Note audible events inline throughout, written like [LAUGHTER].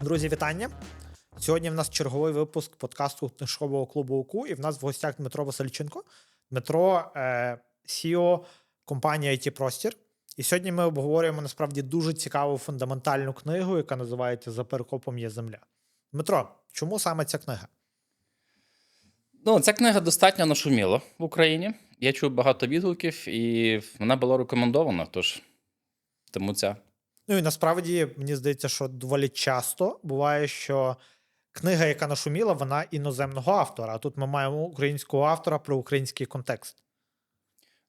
Друзі, вітання! Сьогодні в нас черговий випуск подкасту книжкового клубу УКУ, і в нас в гостях Дмитро Васильченко. Дмитро е, CEO компанії IT Простір. І сьогодні ми обговорюємо насправді дуже цікаву фундаментальну книгу, яка називається За перекопом є земля. Дмитро, чому саме ця книга? Ну, ця книга достатньо нашуміла в Україні. Я чув багато відгуків, і вона була рекомендована. Тож тому ця. Ну і насправді мені здається, що доволі часто буває, що книга, яка нашуміла, вона іноземного автора. А тут ми маємо українського автора про український контекст.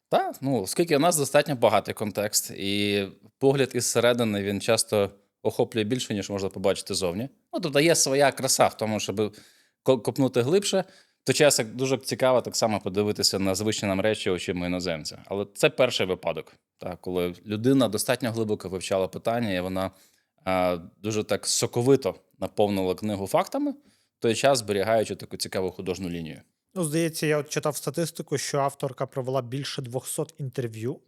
Так, ну оскільки у нас достатньо багатий контекст, і погляд із середини він часто охоплює більше, ніж можна побачити зовні. Ну, тобто є своя краса в тому, щоб копнути глибше. То час дуже цікаво так само подивитися на звичні нам речі очима іноземця. Але це перший випадок, так, коли людина достатньо глибоко вивчала питання, і вона а, дуже так соковито наповнила книгу фактами, в той час зберігаючи таку цікаву художню лінію. Ну, здається, я от читав статистику, що авторка провела більше 200 інтерв'ю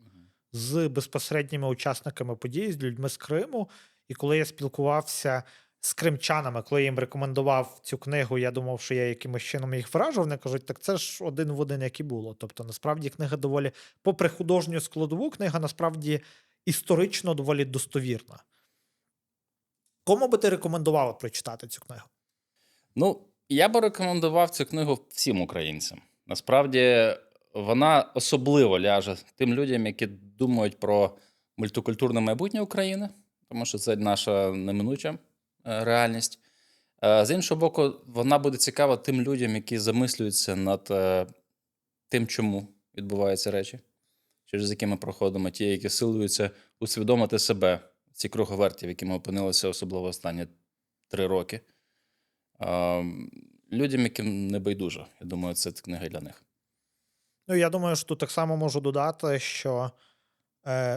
з безпосередніми учасниками подій, з людьми з Криму. І коли я спілкувався з кримчанами, коли я їм рекомендував цю книгу, я думав, що я якимось чином їх вражу. Вони кажуть, так це ж один в один, як і було. Тобто, насправді, книга доволі, попри художню складову, книга насправді історично доволі достовірна. Кому би ти рекомендувала прочитати цю книгу? Ну, я би рекомендував цю книгу всім українцям. Насправді, вона особливо ляже тим людям, які думають про мультикультурне майбутнє України, тому що це наша неминуча реальність. Е, З іншого боку, вона буде цікава тим людям, які замислюються над е, тим, чому відбуваються речі, через які ми проходимо, ті, які силуються усвідомити себе, ці круговерті, в які ми опинилися, особливо останні три роки. Е, Людям, яким не байдуже. Я думаю, це книга для них. Ну, я думаю, що так само можу додати, що е,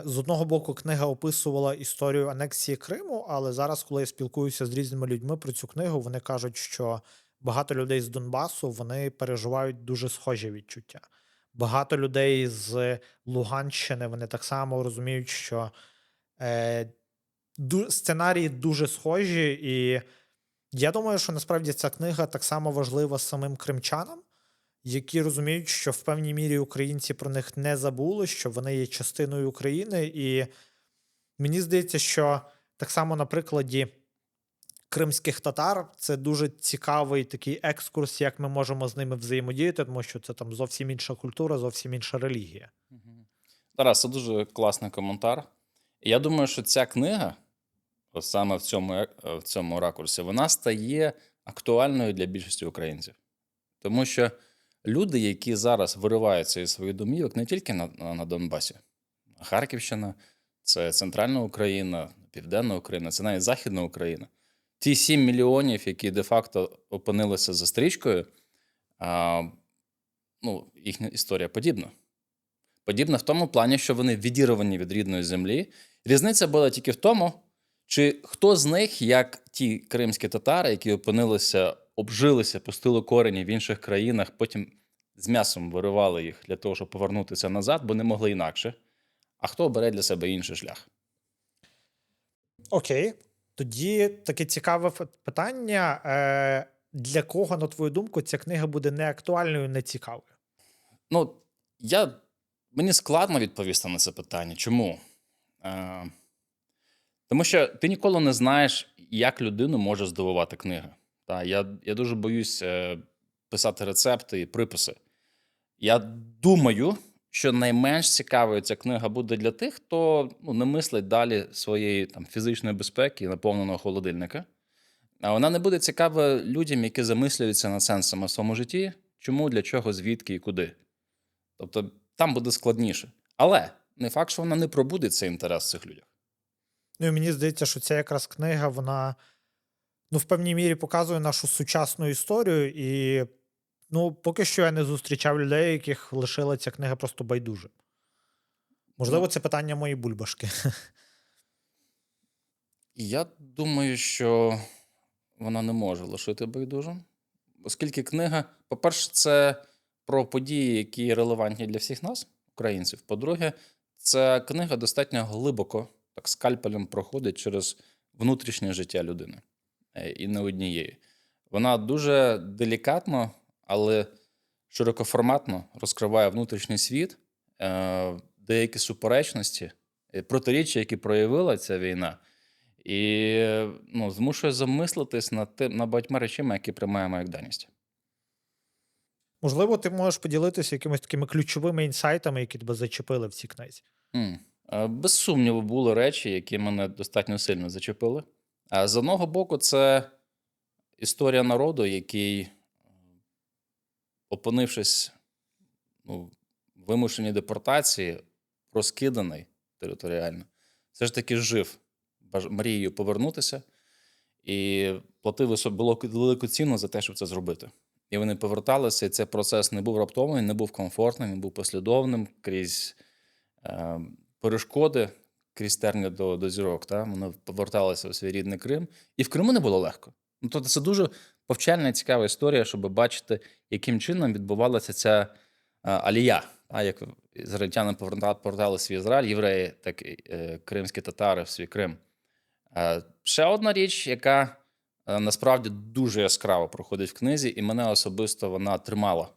з одного боку книга описувала історію анексії Криму, але зараз, коли я спілкуюся з різними людьми про цю книгу, вони кажуть, що багато людей з Донбасу вони переживають дуже схожі відчуття. Багато людей з Луганщини вони так само розуміють, що е, сценарії дуже схожі, і я думаю, що насправді ця книга так само важлива самим кримчанам які розуміють, що в певній мірі українці про них не забули, що вони є частиною України. І мені здається, що так само на прикладі кримських татар це дуже цікавий такий екскурс, як ми можемо з ними взаємодіяти, тому що це там зовсім інша культура, зовсім інша релігія. Тарас, це дуже класний коментар. Я думаю, що ця книга, саме в цьому, е, в цьому ракурсі, вона стає актуальною для більшості українців. Тому що люди, які зараз вириваються із своїх домівок не тільки на, на, Донбасі, Харківщина, це Центральна Україна, Південна Україна, це навіть Західна Україна. Ті 7 мільйонів, які де-факто опинилися за стрічкою, а, ну, їхня історія подібна. Подібна в тому плані, що вони відірвані від рідної землі. Різниця була тільки в тому, чи хто з них, як ті кримські татари, які опинилися, обжилися, пустили корені в інших країнах, потім з м'ясом виривали їх для того, щоб повернутися назад, бо не могли інакше. А хто обере для себе інший шлях? Окей, тоді таке цікаве питання. Е, для кого, на твою думку, ця книга буде неактуальною, не цікавою? Ну, я... мені складно відповісти на це питання. Чому? Е... Тому що ти ніколи не знаєш, як людину може здивувати книга. Та, я, я дуже боюсь е, писати рецепти і приписи. Я думаю, що найменш цікавою ця книга буде для тих, хто ну, не мислить далі своєї там, фізичної безпеки і наповненого холодильника. А вона не буде цікава людям, які замислюються над сенсами в своєму житті, чому, для чого, звідки і куди. Тобто там буде складніше. Але не факт, що вона не пробуде цей інтерес в цих людях. Ну і мені здається, що ця якраз книга, вона ну, в певній мірі показує нашу сучасну історію. І ну, поки що я не зустрічав людей, яких лишила ця книга просто байдуже. Можливо, Ну. це питання моєї бульбашки. Я думаю, що вона не може лишити байдужим, оскільки книга, по-перше, це про події, які релевантні для всіх нас, українців. По-друге, ця книга достатньо глибоко, так скальпелем проходить через внутрішнє життя людини. Е, і не однією. Вона дуже делікатно, але широкоформатно розкриває внутрішній світ, е, деякі суперечності, е, протиріччя, які проявила ця війна, і ну, змушує замислитись над тим, над багатьма речами, які приймаємо як даність. Можливо, ти можеш поділитися якимись такими ключовими інсайтами, які тебе зачепили в цій книзі. Е, Без сумніву, були речі, які мене достатньо сильно зачепили. А з одного боку, це історія народу, який, е, опинившись ну, вимушеній депортації, розкиданий територіально, все ж таки жив мрією повернутися і було велику ціну за те, щоб це зробити. І вони поверталися, і цей процес не був раптовий, не був комфортним, він був послідовним крізь е, перешкоди, крізь терня до, до зірок. Та? Вони поверталися у свій рідний Крим. І в Криму не було легко. Ну, тобто це дуже повчальна і цікава історія, щоб бачити, яким чином відбувалася ця алія. Та? Як ізраїльтяни поверта- поверталися в Ізраїль, євреї, так і е, кримські татари в свій Крим. Ще одна річ, яка е, насправді дуже яскраво проходить в книзі, і мене особисто вона тримала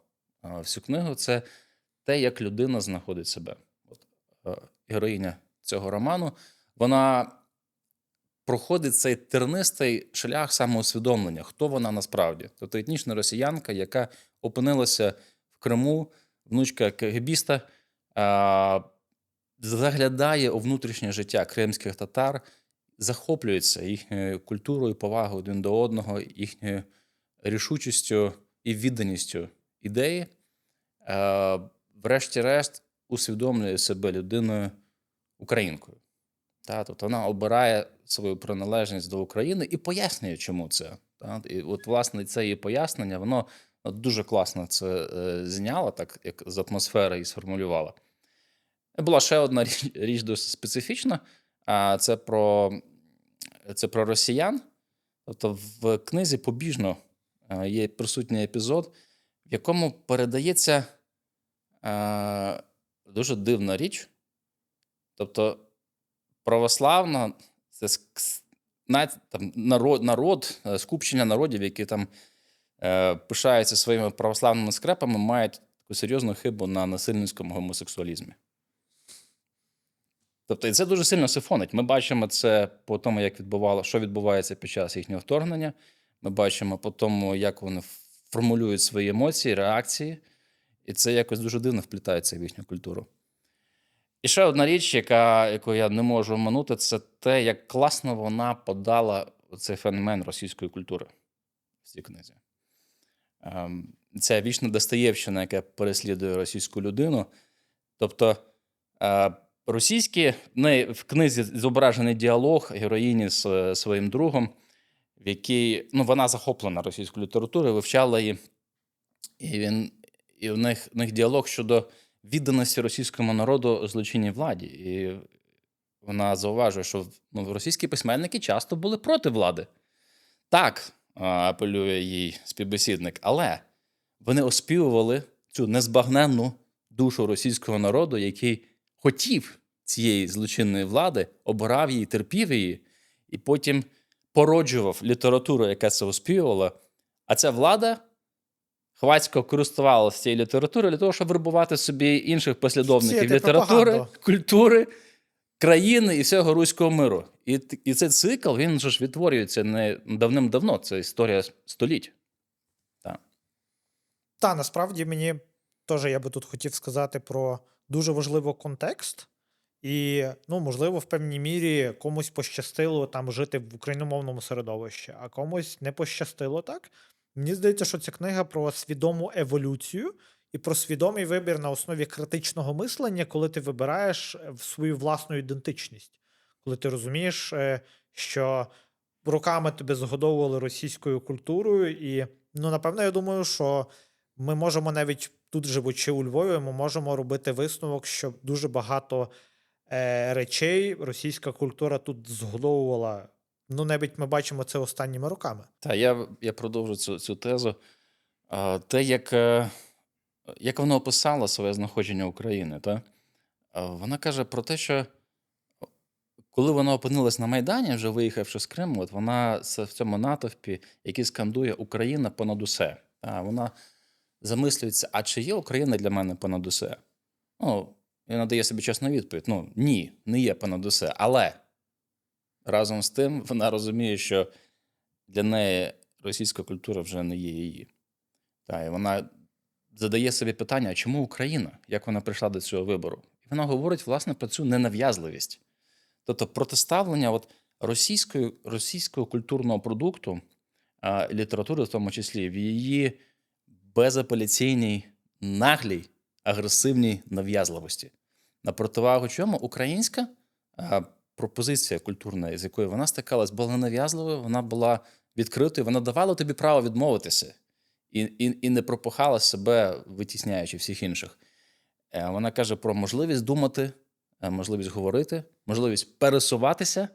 е, всю книгу, це те, як людина знаходить себе. От, героїня цього роману, вона проходить цей тернистий шлях самоусвідомлення, хто вона насправді. Тобто етнічна росіянка, яка опинилася в Криму, внучка кегебіста, заглядає у внутрішнє життя кримських татар, захоплюється їхньою культурою, повагою один до одного, їхньою рішучістю і відданістю ідеї. Е, врешті-решт, усвідомлює себе людиною українкою. Та, тобто вона обирає свою приналежність до України і пояснює, чому це. Та? І от, власне, це її пояснення, воно дуже класно це е, зняло, так як з атмосфери і сформулювало. Була ще одна [LAUGHS] річ, річ досить специфічна, а це про, це про росіян. Тобто в книзі побіжно е, є присутній епізод, в якому передається е, дуже дивна річ. Тобто, православна це там, народ, народ, е, скупчення народів, які там е, пишаються своїми православними скрепами, мають таку серйозну хибу на насильницькому гомосексуалізмі. Тобто, і це дуже сильно сифонить. Ми бачимо це по тому, як відбувало, що відбувається під час їхнього вторгнення. Ми бачимо по тому, як вони формулюють свої емоції, реакції, і це якось дуже дивно вплітається в їхню культуру. І ще одна річ, яка, яку я не можу оминути, це те, як класно вона подала цей феномен російської культури в цій книзі. Ем, Ця вічна Достоєвщина, яка переслідує російську людину. Тобто е, російські в в книзі зображений діалог героїні з е, своїм другом, в якій ну, вона захоплена російською літературою, вивчала її, і він і в них, в них діалог щодо відданості російському народу злочинній владі. І вона зауважує, що ну, російські письменники часто були проти влади. Так, апелює їй співбесідник, але вони оспівували цю незбагненну душу російського народу, який хотів цієї злочинної влади, обирав її, терпів її, і потім породжував літературу, яка це оспівувала. А ця влада хвацько користувалася цією літературою для того, щоб вербувати собі інших послідовників літератури, пропаганду. культури, країни і всього руського миру. І, і цей цикл він же ж відтворюється не давним-давно. Це історія століть. Так. Та насправді мені теж я би тут хотів сказати про дуже важливий контекст. І, ну, можливо, в певній мірі комусь пощастило там жити в україномовному середовищі, а комусь не пощастило так. Мені здається, що ця книга про свідому еволюцію і про свідомий вибір на основі критичного мислення, коли ти вибираєш е, свою власну ідентичність, коли ти розумієш, е, що роками тебе згодовували російською культурою, і ну, напевно, я думаю, що ми можемо навіть тут, живучи у Львові, ми можемо робити висновок, що дуже багато е, речей російська культура тут згодовувала. Ну, навіть ми бачимо це останніми роками. Та я, я продовжу цю, цю тезу. Те, як, е, як вона описала своє знаходження України, та? Вона каже про те, що коли вона опинилась на Майдані, вже виїхавши з Криму, от вона в цьому натовпі, який скандує Україна понад усе. А вона замислюється: а чи є Україна для мене понад усе? Ну, і надає собі чесну відповідь: ну ні, не є понад усе. Але разом з тим вона розуміє, що для неї російська культура вже не є її. Та, і вона задає собі питання, чому Україна? Як вона прийшла до цього вибору? І вона говорить, власне, про цю ненав'язливість. Тобто протиставлення от російської, російського культурного продукту, а, літератури в тому числі, в її безапеляційній, наглій, агресивній нав'язливості. На противагу чому українська а, пропозиція культурна, з якою вона стикалась, була нав'язливою, вона була відкритою, вона давала тобі право відмовитися і, і, і не пропухала себе, витісняючи всіх інших. Е, Вона каже про можливість думати, е, можливість говорити, можливість пересуватися.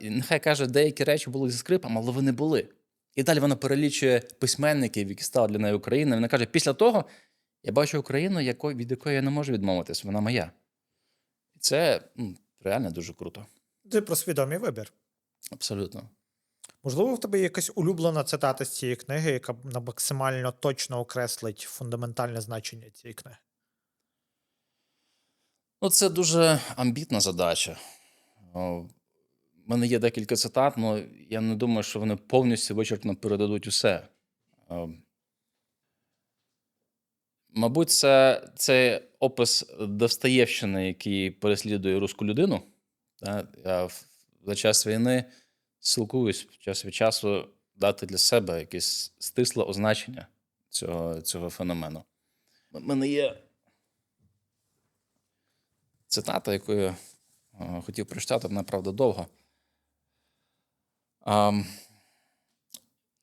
І Нехай каже, деякі речі були зі скрипом, але вони були. І далі вона перелічує письменників, які стали для неї Україною. Вона каже: після того я бачу Україну, від якої я не можу відмовитись, вона моя. Це реально дуже круто. Ти про свідомий вибір. Абсолютно. Можливо, в тебе є якась улюблена цитата з цієї книги, яка максимально точно окреслить фундаментальне значення цієї книги. Ну, це дуже амбітна задача. В мене є декілька цитат, але я не думаю, що вони повністю вичерпно передадуть усе. Мабуть, це, це опис Достоєвщини, який переслідує руську людину. Я за час війни силкуюсь час від часу дати для себе якесь стисле означення цього, цього феномену. У мене є цитата, яку я е, хотів прочитати, вона правда довга.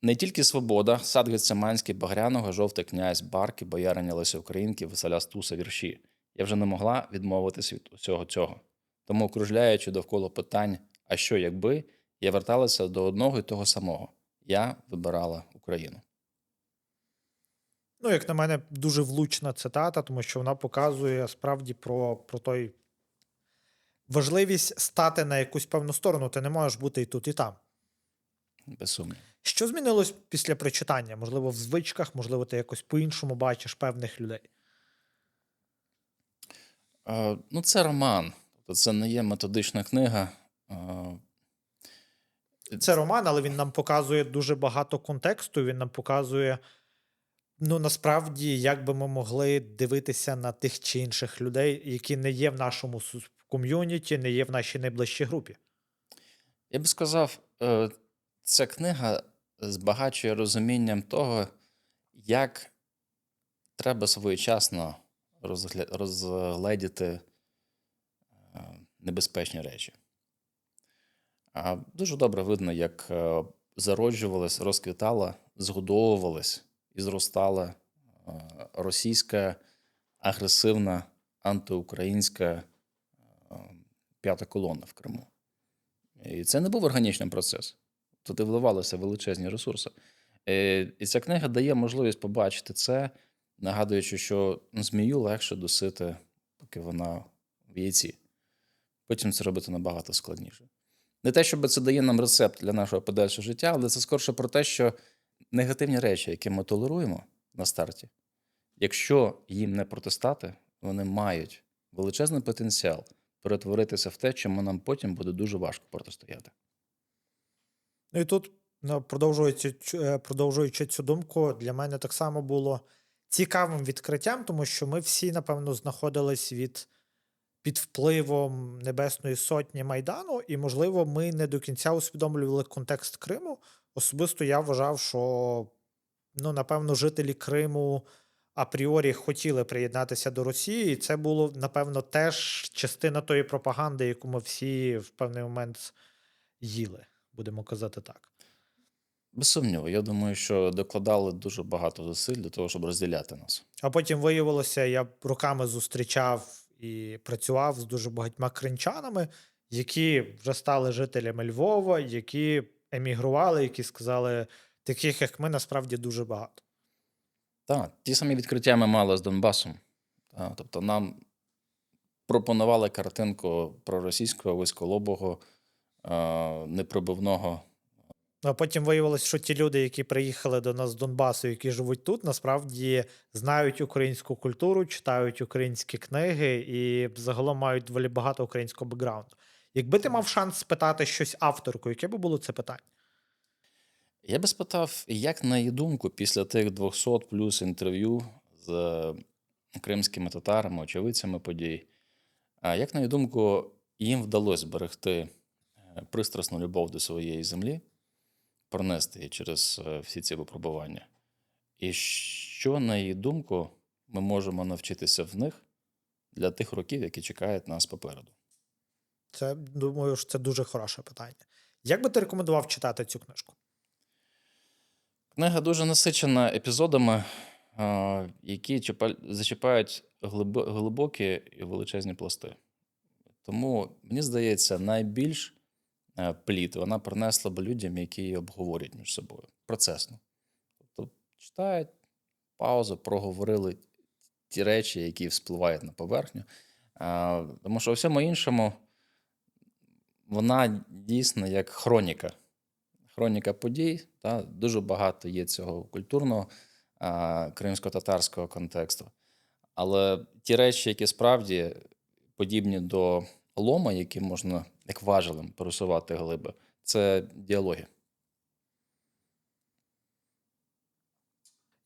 Не тільки свобода, сад Гецеманський, Багряного, жовтий князь, Барки, бояриня Леся Українки, Василя Стуса, вірші. Я вже не могла відмовитись від усього цього. Тому, кружляючи довкола питань, а що якби, я верталася до одного і того самого. Я вибирала Україну. Ну, як на мене, дуже влучна цитата, тому що вона показує справді про, про той важливість стати на якусь певну сторону. Ти не можеш бути і тут, і там. Без сумніву. Що змінилось після прочитання? Можливо, в звичках, можливо, ти якось по-іншому бачиш певних людей. Е, Ну, це роман. Тобто це не є методична книга. Е, Це роман, але він нам показує дуже багато контексту. Він нам показує, ну насправді, як би ми могли дивитися на тих чи інших людей, які не є в нашому ком'юніті, не є в нашій найближчій групі. Я би сказав, е, ця книга збагачує розумінням того, як треба своєчасно розгледіти е, небезпечні речі. Дуже добре видно, як е, зароджувалась, розквітала, згодовувалась і зростала е, російська агресивна антиукраїнська п'ята колона в Криму. І це не був органічний процес. Туди вливалися величезні ресурси. Е, І ця книга дає можливість побачити це, нагадуючи, що змію легше досити, поки вона в яйці. Потім це робити набагато складніше. Не те, щоб це дає нам рецепт для нашого подальшого життя, але це скорше про те, що негативні речі, які ми толеруємо на старті, якщо їм не протистати, вони мають величезний потенціал перетворитися в те, чому нам потім буде дуже важко протистояти. Ну і тут, ну, продовжуючи, е, продовжуючи цю думку, для мене так само було цікавим відкриттям, тому що ми всі, напевно, знаходились від під впливом Небесної Сотні Майдану, і, можливо, ми не до кінця усвідомлювали контекст Криму. Особисто я вважав, що, ну, напевно, жителі Криму апріорі хотіли приєднатися до Росії, і це було, напевно, теж частина тої пропаганди, яку ми всі в певний момент їли, будемо казати так. Без сумніву, я думаю, що докладали дуже багато зусиль для того, щоб розділяти нас. А потім виявилося, я роками зустрічав і працював з дуже багатьма кринчанами, які вже стали жителями Львова, які емігрували, які сказали, таких як ми, насправді дуже багато. Так, ті самі відкриття ми мали з Донбасом. Тобто нам пропонували картинку проросійського військолобого, е, непробивного. Ну, а потім виявилось, що ті люди, які приїхали до нас з Донбасу, які живуть тут, насправді знають українську культуру, читають українські книги і загалом мають доволі багато українського бекграунду. Якби ти мав шанс спитати щось авторку, яке би було це питання? Я би спитав, як на її думку, після тих 200 плюс інтерв'ю з кримськими татарами, очевидцями подій, як на її думку, їм вдалося зберегти пристрасну любов до своєї землі, пронести її через е, всі ці випробування? І що, на її думку, ми можемо навчитися в них для тих років, які чекають нас попереду? Це думаю, що це дуже хороше питання. Як би ти рекомендував читати цю книжку? Книга дуже насичена епізодами, які зачіпають глибокі і величезні пласти. Тому, мені здається, найбільш е, плід вона принесла б людям, які її обговорюють між собою. Процесно. Тобто читають, паузу, проговорили ті речі, які вспливають на поверхню. Тому що у всьому іншому вона дійсно як хроніка хроніка подій. Та, дуже багато є цього культурного а, кримсько-татарського контексту. Але ті речі, які справді подібні до лома, які можна як важелем пересувати глиби, це діалоги.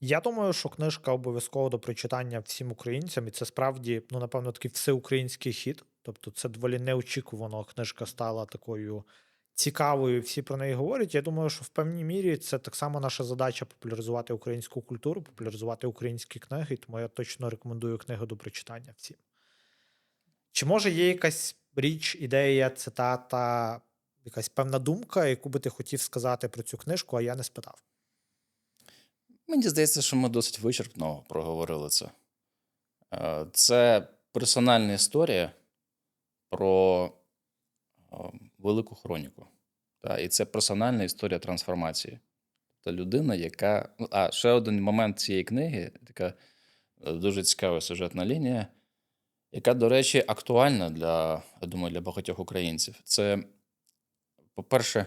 Я думаю, що книжка обов'язково до прочитання всім українцям, і це справді, ну, напевно, такий всеукраїнський хід. Тобто, це доволі неочікувано. Книжка стала такою цікавою, всі про неї говорять. Я думаю, що в певній мірі це так само наша задача популяризувати українську культуру, популяризувати українські книги, тому я точно рекомендую книгу до прочитання всім. Чи може є якась річ, ідея, цитата, якась певна думка, яку би ти хотів сказати про цю книжку, а я не спитав? Мені здається, що ми досить вичерпно проговорили це. Е, Це персональна історія про е, велику хроніку. І це персональна історія трансформації. Тобто людина, яка. ну, А ще один момент цієї книги, така е, дуже цікава сюжетна лінія, яка, до речі, актуальна для, я думаю, для багатьох українців. Це, по-перше,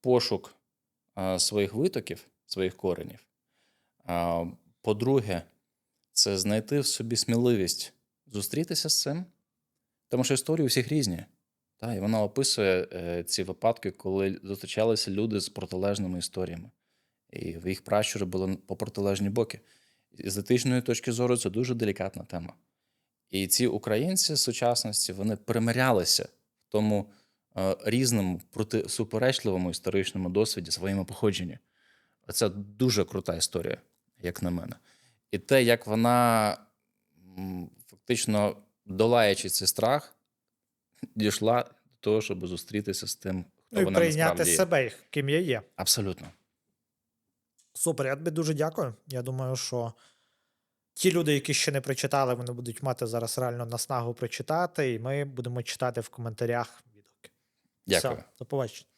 пошук е, своїх витоків, своїх коренів. По-друге, це знайти в собі сміливість зустрітися з цим, тому що історії у всіх різні. Та, і вона описує е, ці випадки, коли зустрічалися люди з протилежними історіями. І в їх пращури були по протилежні боки. І з етичної точки зору це дуже делікатна тема. І ці українці сучасності вони примирялися в тому е, різному проти суперечливому історичному досвіді своєму походженні. Це дуже крута історія, як на мене. І те, як вона фактично долаючи цей страх, дійшла до того, щоб зустрітися з тим, хто Ну і вона прийняти насправді є. себе, ким я є. Абсолютно. Супер, я тобі дуже дякую. Я думаю, що ті люди, які ще не прочитали, вони будуть мати зараз реально наснагу прочитати, і ми будемо читати в коментарях відгуки. Дякую. Все, до побачення.